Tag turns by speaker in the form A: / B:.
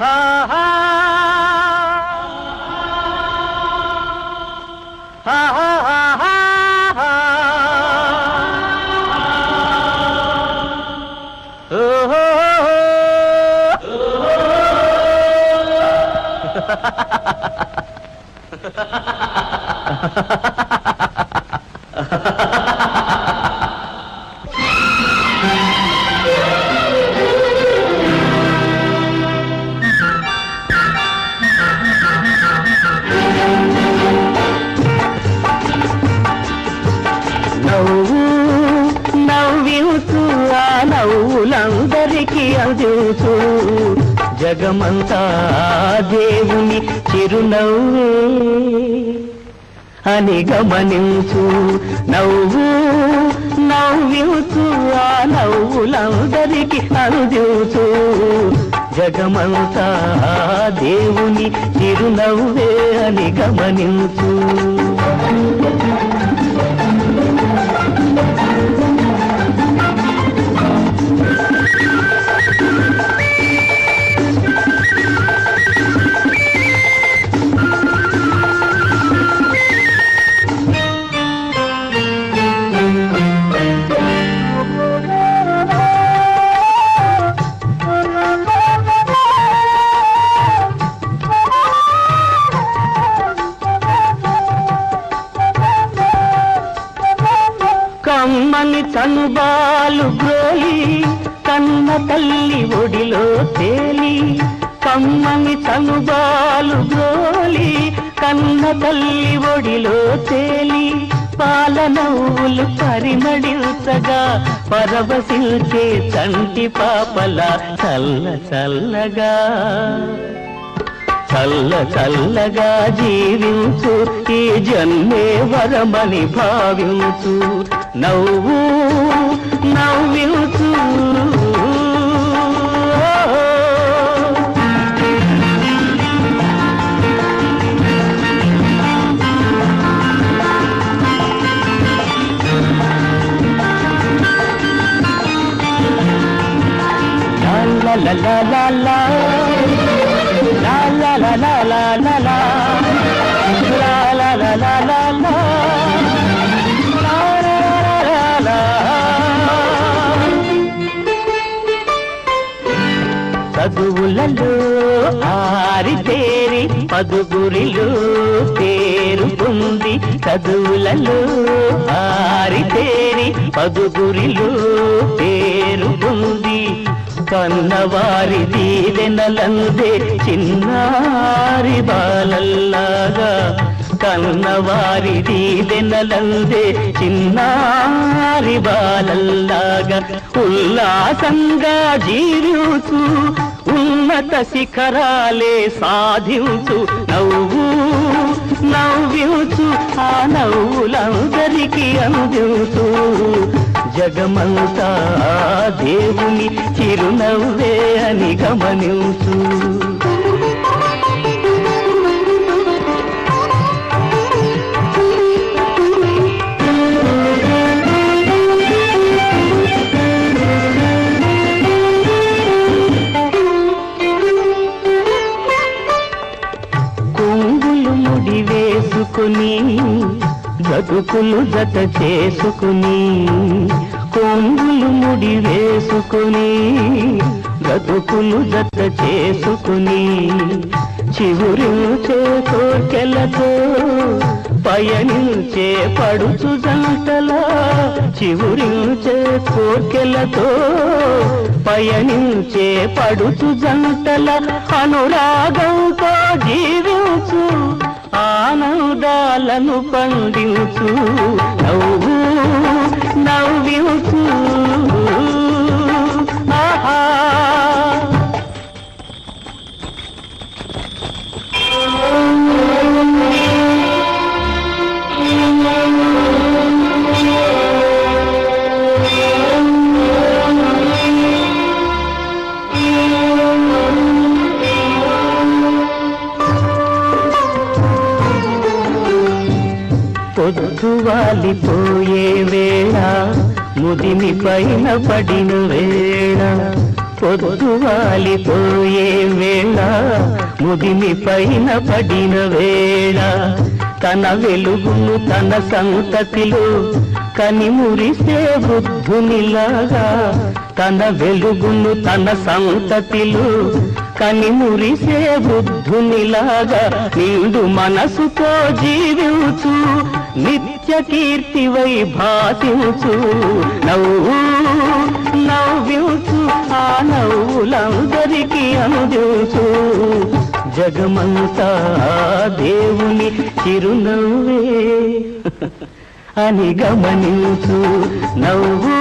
A: ha ha తెలుసు జగమంతా దేవుని చిరునవ్వే. అని గమనించు నవ్వు నవ్వించు ఆ నవ్వులందరికీ అందించు జగమంతా దేవుని చిరునవ్వే అని గమనించు. కమ్మని చనుబాలు గ్రోలి కన్న తల్లి ఒడిలో తేలి కమ్మని చనుబాలు గ్రోలి కన్న తల్లి ఒడిలో తేలి. పాల నవ్వులు పరిమళించగా పరవశిల్చే తంటి పాపల చల్ల చల్లగా. చల్ల చల్లగా జీవించు ఈ జన్మే వరమని భావించు. నవ్వు నవ్వించు. la la la la చదువులలో ఆరితేరి పదుగురిలో పేరు పొంది చదువులలో ఆరితేరి పదుగురిలో పేరు పొంది కన్నవారి దీవెనలందే చిన్నారి బాలల్లాగా కన్నవారి దీవెనలందే చిన్నారి బాలల్లాగా ఉల్లాసంగా జీవించు ఉన్నత శిఖరాలే సాధించు నవ్వు నవ్వించు ఆ నవ్వులందరికీ అందించు. జగమంతా దేవుని చిరునవ్వే అని గమనించు. వేసుకుని జత చేసుకుని కొంగులు ముడి వేసుకుని గతుకులు జత చేసుకుని చివురించే కోర్కెలతో పయనించే పడుచు జంటలా చివురించే కోర్కెలతో పయనించే పడుచు జంటల అనురాగంతో జీవించు ఆనందాలను పండించు. నవ్వు రోజు వాలిపోయే వేళ ముదిమి పైన పడిన వేళ. పొద్దు వాలిపోయే వేళ ముదిమి పైన పడిన వేళ. తన వెలుగును తన సంతతిలో కని మురిసే బుద్ధునిలాగా తన వెలుగును తన సంతతిలో కని మురిసే బుద్ధునిలాగా నిండు మనసుతో జీవించు నిత్య కీర్తివై భాసించు నవ్వు నవ్వించు ఆ నవ్వులందరికీ అందించు. జగమంతా దేవుని చిరునవ్వే అని గమనించు నవ్వు